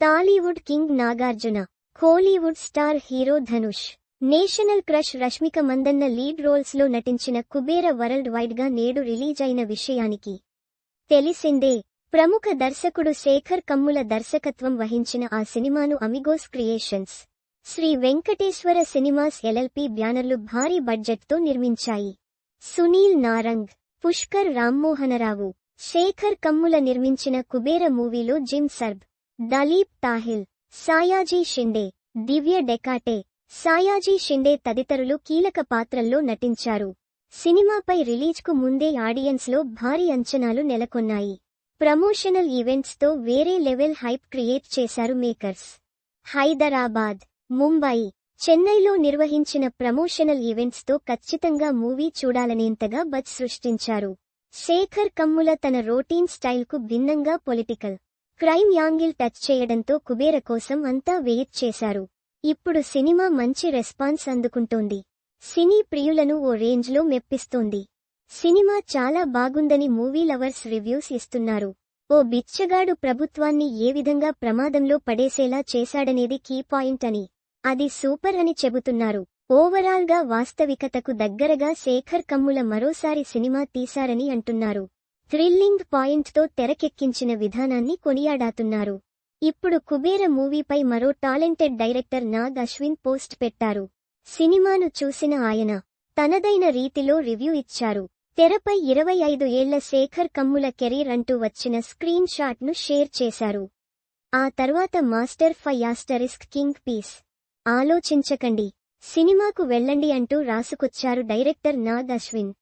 Tollywood king Nagarjuna Kollywood star hero Dhanush national crush Rashmika Mandanna lead రోల్స్లో నటించిన Kubera world వైడ్గా నేడు release అయిన విషయానికి తెలిసిందే. ప్రముఖ దర్శకుడు శేఖర్ కమ్ముల దర్శకత్వం వహించిన ఆ సినిమాను Amigos creations Sri Venkateswara cinemas LLP బ్యానర్లు భారీ బడ్జెట్తో నిర్మించాయి. సునీల్ నారంగ్ పుష్కర్ రామ్మోహనరావు శేఖర్ కమ్ముల నిర్మించిన కుబేర మూవీలో జిమ్ సర్బ్ దలీప్ తాహిల్ సాయాజీ షిండే దివ్య డెకాటే సాయాజీ షిండే తదితరులు కీలక పాత్రల్లో నటించారు. సినిమాపై రిలీజ్కు ముందే ఆడియన్స్లో భారీ అంచనాలు నెలకొన్నాయి. ప్రమోషనల్ ఈవెంట్స్తో వేరే లెవెల్ హైప్ క్రియేట్ చేశారు మేకర్స్. హైదరాబాద్ ముంబై చెన్నైలో నిర్వహించిన ప్రమోషనల్ ఈవెంట్స్తో ఖచ్చితంగా మూవీ చూడాలనేంతగా బజ్ సృష్టించారు. శేఖర్ కమ్ముల తన రోటీన్ స్టైల్కు భిన్నంగా పొలిటికల్ క్రైమ్ యాంగిల్ టచ్ చేయడంతో కుబేర కోసం అంతా వెయిట్ చేశారు. ఇప్పుడు సినిమా మంచి రెస్పాన్స్ అందుకుంటోంది. సినీ ప్రియులను ఓ రేంజ్లో మెప్పిస్తోంది. సినిమా చాలా బాగుందని మూవీ లవర్స్ రివ్యూస్ ఇస్తున్నారు. ఓ బిచ్చగాడు ప్రభుత్వాన్ని ఏ విధంగా ప్రమాదంలో పడేసేలా చేశాడనేది కీ పాయింట్ అని. అది సూపర్ అని చెబుతున్నారు. ఓవరాల్గా వాస్తవికతకు దగ్గరగా శేఖర్ కమ్ముల మరోసారి సినిమా తీశారని అంటున్నారు. థ్రిల్లింగ్ పాయింట్తో తెరకెక్కించిన విధానాన్ని కొనియాడాతున్నారు. ఇప్పుడు కుబేర మూవీపై మరో talented director Nag Ashwin post పెట్టారు. సినిమాను చూసిన ఆయన తనదైన రీతిలో రివ్యూ ఇచ్చారు. తెరపై ఇరవై ఐదు ఏళ్ళ శేఖర్ కమ్ముల కెరీర్ అంటూ వచ్చిన స్క్రీన్ షాట్ను షేర్ చేశారు. ఆ తర్వాత మాస్టర్ ఫయాస్టరిస్క్ కింగ్ పీస్. ఆలోచించకండి సినిమాకు వెళ్ళండి అంటూ రాసుకొచ్చారు డైరెక్టర్ నాగ్ అశ్విన్.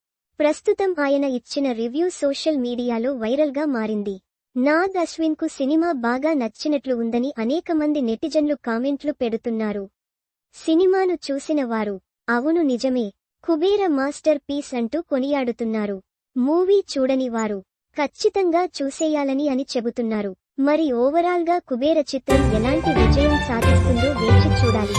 ప్రస్తుతం ఆయన ఇచ్చిన రివ్యూ సోషల్ మీడియాలో వైరల్గా మారింది. నాగ్ అశ్విన్కు సినిమా బాగా నచ్చినట్లు ఉందని అనేక మంది నెటిజన్లు కామెంట్లు పెడుతున్నారు. సినిమాను చూసిన వారు అవును నిజమే కుబేర మాస్టర్ పీస్ అంటూ కొనియాడుతున్నారు. మూవీ చూడని వారు ఖచ్చితంగా చూసేయాలని అని చెబుతున్నారు. మరి ఓవరాల్గా కుబేర చిత్రం ఎలాంటి విజయం సాధిస్తుందో వేచి చూడాలి.